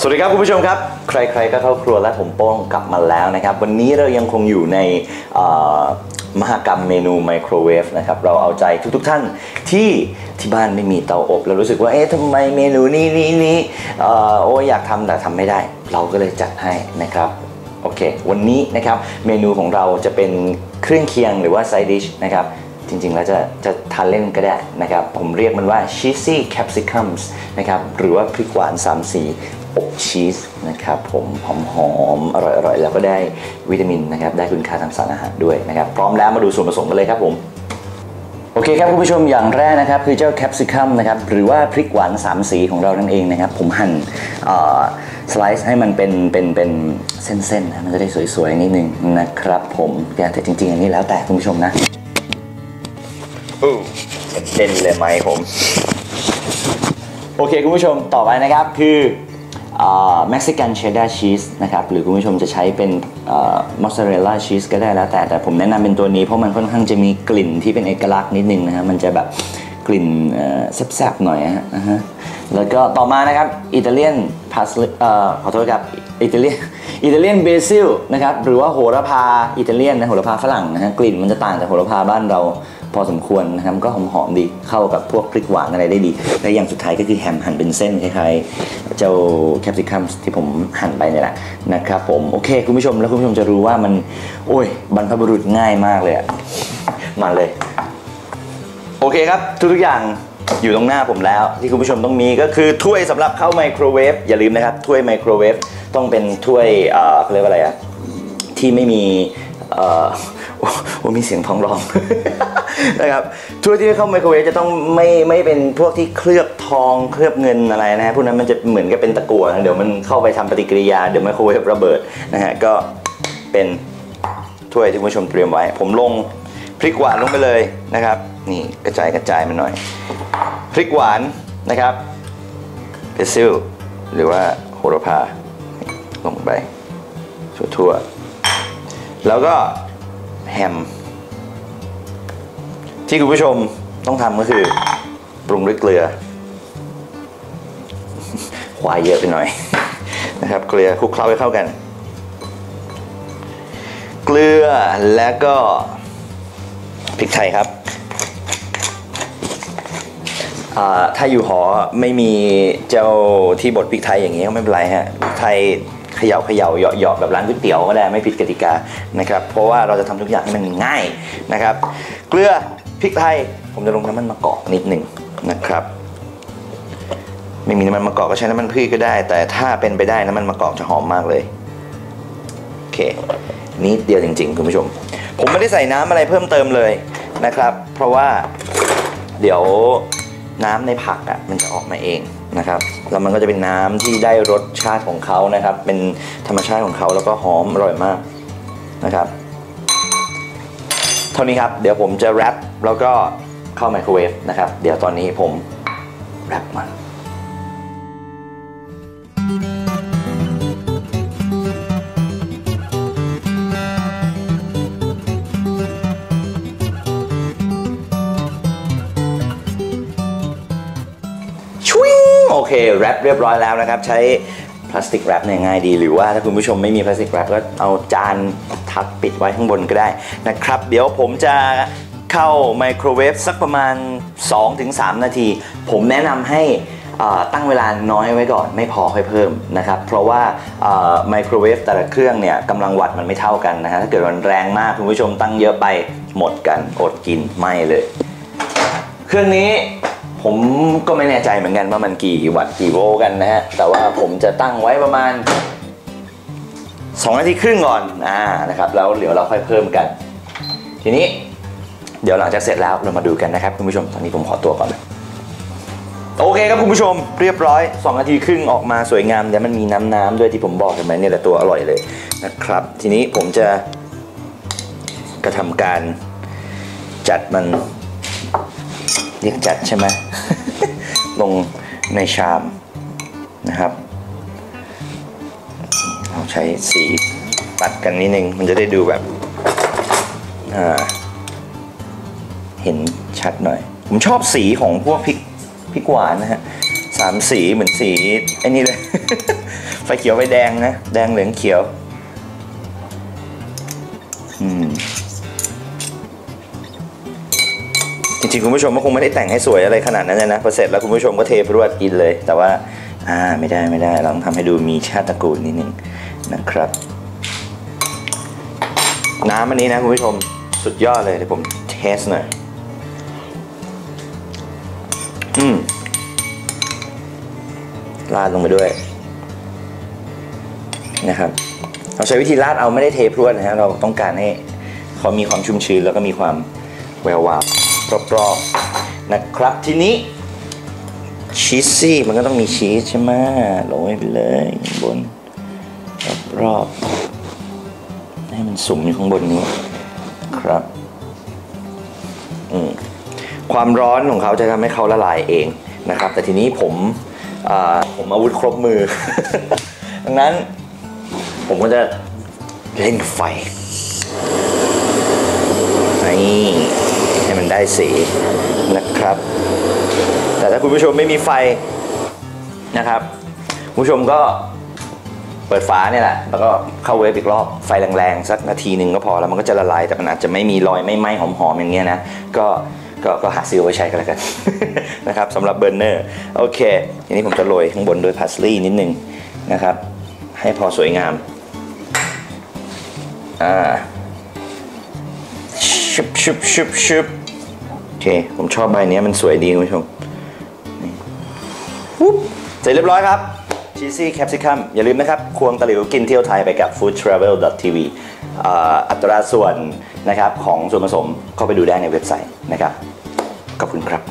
สวัสดีครับคุณผู้ชมครับ ใครๆก็เข้าครัวและผมโป้งกลับมาแล้วนะครับ วันนี้เรายังคงอยู่ในมหกรรมเมนูไมโครเวฟนะครับ เราเอาใจทุกๆท่านที่ที่บ้านไม่มีเตาอบแล้วรู้สึกว่าเอ๊ะทำไมเมนูนี้นี้นี้โอ้ยอยากทำแต่ทำไม่ได้ เราก็เลยจัดให้นะครับโอเค วันนี้นะครับเมนูของเราจะเป็นเครื่องเคียงหรือว่าไซดิชนะครับ จริงๆ แล้วจะจะทานเล่นก็ได้นะครับ ผมเรียกมันว่า cheesy capsicums นะครับหรือว่าพริกหวานสามสีอบชีสนะครับผมหอมๆอร่อยๆ แล้วก็ได้วิตามินนะครับได้คุณค่าทางสารอาหารด้วยนะครับ พร้อมแล้วมาดูส่วนผสมกันเลยครับผมโอเคครับคุณผู้ชมอย่างแรกนะครับคือเจ้าแคปซิคัมนะครับหรือว่าพริกหวานสามสีของเรานั่นเองนะครับผมหั่นสไลซ์ให้มันเป็นเป็นเป็นเส้นๆนะมันจะได้สวยๆนิดนึงนะครับผมแต่จริงๆอันนี้แล้วแต่คุณผู้ชมนะ อู้เด่นเลยไหมผม โอเค คุณผู้ชมต่อไปนะครับคือเม็กซิกันเชดดาร์ชีสนะครับหรือคุณผู้ชมจะใช้เป็นมอสซาเรลล่าชีสก็ได้แล้วแต่แต่ผมแนะนำเป็นตัวนี้เพราะมันค่อนข้างจะมีกลิ่นที่เป็นเอกลักษณ์นิดนึงนะฮะมันจะแบบ กลิ่นแซ่บๆหน่อยฮะแล้วก็ต่อมานะครับอิตาเลียนพาสเอ่อขอโทษครับอิตาเลียนอิตาเลียนเบซิลนะครับหรือว่าโหระพาอิตาเลียนนะโหระพาฝรั่งนะฮะกลิ่นมันจะต่างจากโหระพาบ้านเราพอสมควรนะครับก็หอมๆดีเข้ากับพวกพริกหวานอะไรได้ดี และอย่างสุดท้ายก็คือแฮมหั่นเป็นเส้นคล้ายๆเจ้าแคปซิคัมที่ผมหั่นไปเนี่ยแหละนะครับผมโอเคคุณผู้ชมแล้วคุณผู้ชมจะรู้ว่ามันโอ้ยบรรพบุรุษง่ายมากเลยอะมาเลย โอเคครับ ทุกๆอย่างอยู่ตรงหน้าผมแล้ว ที่คุณผู้ชมต้องมีก็คือถ้วยสำหรับเข้าไมโครเวฟอย่าลืมนะครับถ้วยไมโครเวฟต้องเป็นถ้วยเอ่อเขาเรียกว่าอะไรอะที่ไม่มีเอ่อโอ้มีเสียงท้องร้องนะครับถ้วยที่เข้าไมโครเวฟจะต้องไม่ไม่เป็นพวกที่เคลือบทองเคลือบเงินอะไรนะฮะพวกนั้นมันจะเหมือนกับเป็นตะกั่วนะเดี๋ยวมันเข้าไปทำปฏิกิริยาเดี๋ยวไมโครเวฟระเบิดนะฮะก็เป็นถ้วยที่คุณผู้ชมเตรียมไว้ ผมลง พริกหวานลงไปเลยนะครับ นี่กระจายกระจายมันหน่อย พริกหวานนะครับเบซิลหรือว่าโหระพาลงไปทั่วๆแล้วก็แฮม ที่คุณผู้ชมต้องทำก็คือ ปรุงด้วยเกลือ ควายเยอะไปหน่อยนะครับ เกลือคลุกเคล้าให้เข้ากัน เกลือแล้วก็ พริกไทยครับถ้าอยู่หอไม่มีเจ้าที่บดพริกไทยอย่างนี้ก็ไม่เป็นไรฮะพริกไทยเขย่าเขย่าเหยาะเหยาะแบบร้านก๋วยเตี๋ยวก็ได้ไม่ผิดกติกานะครับ เพราะว่าเราจะทำทุกอย่างให้มันง่ายนะครับ เกลือพริกไทยผมจะลงน้ำมันมะกอกนิดหนึ่งนะครับ ไม่มีน้ำมันมะกอกก็ใช้น้ำมันพืชก็ได้ แต่ถ้าเป็นไปได้น้ำมันมะกอกจะหอมมากเลยโอเค นิดเดียวจริง ๆ คุณผู้ชม ผมไม่ได้ใส่น้ำอะไรเพิ่มเติมเลยนะครับ เพราะว่าเดี๋ยวน้ำในผักอะมันจะออกมาเองนะครับแล้วมันก็จะเป็นน้ำที่ได้รสชาติของเขานะครับ เป็นธรรมชาติของเขาแล้วก็หอมอร่อยมากนะครับเท่านี้ครับ เดี๋ยวผมจะแรปแล้วก็เข้าไมโครเวฟนะครับ เดี๋ยวตอนนี้ผมแรปมัน โอเคแรปเรียบร้อยแล้วนะครับ ใช้พลาสติกแรปเนี่ยง่ายดี หรือว่าถ้าคุณผู้ชมไม่มีพลาสติกแรปก็เอาจานทับปิดไว้ข้างบนก็ได้นะครับ เดี๋ยวผมจะเข้าไมโครเวฟสักประมาณ 2-3 นาที ผมแนะนำให้ตั้งเวลาน้อยไว้ก่อนไม่พอค่อยเพิ่มนะครับ เพราะว่าไมโครเวฟแต่ละเครื่องเนี่ยกำลังวัตต์มันไม่เท่ากันนะฮะถ้าเกิดมันแรงมากคุณผู้ชมตั้งเยอะไปหมดกันอดกินไม่เลย เครื่องนี้ ผมก็ไม่แน่ใจเหมือนกันว่ามันกี่วัตต์กี่โวลต์กันนะฮะ แต่ว่าผมจะตั้งไว้ประมาณ2นาทีครึ่งก่อนอ่านะครับแล้วเดี๋ยวเราค่อยเพิ่มกัน ทีนี้เดี๋ยวหลังจากเสร็จแล้วเรามาดูกันนะครับคุณผู้ชมตอนนี้ผมขอตัวก่อนโอเคครับคุณผู้ชมเรียบร้อย2นาทีครึ่งออกมาสวยงามแต่มันมีน้ำน้ำๆด้วยที่ผมบอกเห็นไหมเนี่ยแหละตัวอร่อยเลยนะครับ ทีนี้ผมจะกระทำการจัดมัน เรียกจัดใช่ไหมลงในชามนะครับ เราใช้สีตัดกันนิดนึง มันจะได้ดูแบบเห็นชัดหน่อย ผมชอบสีของพวกพริกพริกหวานนะฮะสามสีเหมือนสีไอ้นี่เลย ไฟเขียวไฟแดงนะ แดงเหลืองเขียว จริงๆคุณผู้ชมก็คงไม่ได้แต่งให้สวยอะไรขนาดนั้นนะพอเสร็จแล้วคุณผู้ชมก็เทพรวดกินเลย แต่ว่าอ่าไม่ได้ไม่ได้เราต้องทำให้ดูมีชาติตระกูลนิดนึงนะครับ น้ำอันนี้นะคุณผู้ชมสุดยอดเลยเดี๋ยวผมเทสหน่อยอืมราดลงไปด้วยนะครับเราใช้วิธีราดเอาไม่ได้เทพรวดนะฮะเราต้องการให้เขามีความชุ่มชื้นแล้วก็มีความแวววาว รอบๆนะครับ ทีนี้ชีสซี่มันก็ต้องมีชีสใช่ไหมโรยไปเลยบนรอบๆให้มันสุ่มอยู่ข้างบนนี้ครับอืมความร้อนของเขาจะทำให้เขาละลายเองนะครับ แต่ทีนี้ผมอ่าผมอาวุธครบมือ ดังนั้นผมก็จะเล่นไฟนี่ มันได้สีนะครับ แต่ถ้าคุณผู้ชมไม่มีไฟนะครับคุณผู้ชมก็เปิดฝาเนี่ยแหละแล้วก็เข้าเวฟอีกรอบไฟแรงๆสักนาทีหนึ่งก็พอแล้วมันก็จะละลายแต่มันอาจจะไม่มีรอยไม่ไหม้หอมๆอย่างเงี้ยนะก็ก็ก็หาซื้อไว้ใช้กันแล้วกันนะครับสำหรับเบอร์เนอร์โอเคทีนี้ผมจะโรยข้างบนด้วยพาสลีย์นิดนึงนะครับ ให้พอสวยงามอ่าชุบชุบชุบชุบ อเค ผมชอบใบเนี้ยมันสวยดีคุณผู้ชมปุ๊บเสร็จเรียบร้อยครับชีซี่แคปซิคัมอย่าลืมนะครับ ควงตะหลิวกินเที่ยวไทยไปกับ foodtravel.tv อัตราส่วนนะครับของส่วนผสมเข้าไปดูได้ในเว็บไซต์นะครับ ขอบคุณครับ